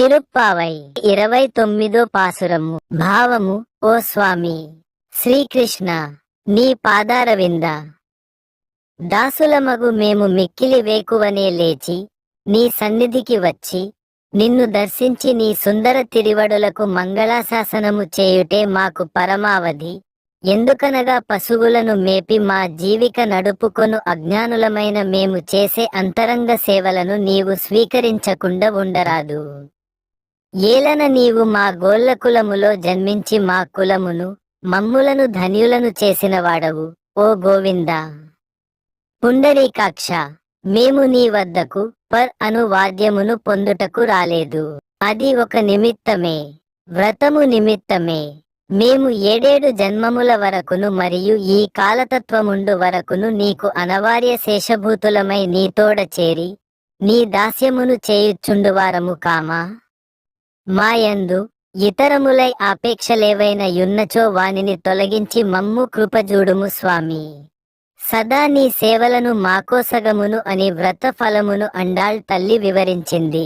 తిరుప్పావై ఇరవై తొమ్మిదో పాసురము. భావము ఓ స్వామి! శ్రీకృష్ణ నీ పాదారవింద! దాసులమగు మేము మిక్కిలి వేకువనే లేచి నీ సన్నిధికి వచ్చి నిన్ను దర్శించి నీ సుందర తిరివడులకు మంగళాశాసనము చేయుటే మాకు పరమావధి. ఎందుకనగా పశువులను మేపి మా జీవిక నడుపుకొను అజ్ఞానులమైన మేము చేసే అంతరంగ సేవలను నీవు స్వీకరించకుండా ఉండరాదు. ఏలన నీవు మా గోళ్ళ కులములో జన్మించి మా కులమును మమ్ములను ధన్యులను చేసిన వాడవు ఓ గోవిందా. పుండరీకాక్ష మేము నీ వద్దకు పర్ అను వాద్యమును పొందుటకు రాలేదు. అది ఒక నిమిత్తమే వ్రతము నిమిత్తమే. మేము ఏడేడు జన్మముల వరకును మరియు ఈ కాలతత్వముండు వరకును నీకు అనవార్య శేషభూతులమై నీతోడ చేరి నీ దాస్యమును చేయుచుండువారము కామా? మాయందు ఇతరములై ఆపేక్షలేవైన యున్నచో వానిని తొలగించి మమ్ము కృపజూడుము స్వామి. సదా నీ సేవలను మాకోసగమును అని వ్రత ఫలమును అండాళ్ తల్లి వివరించింది.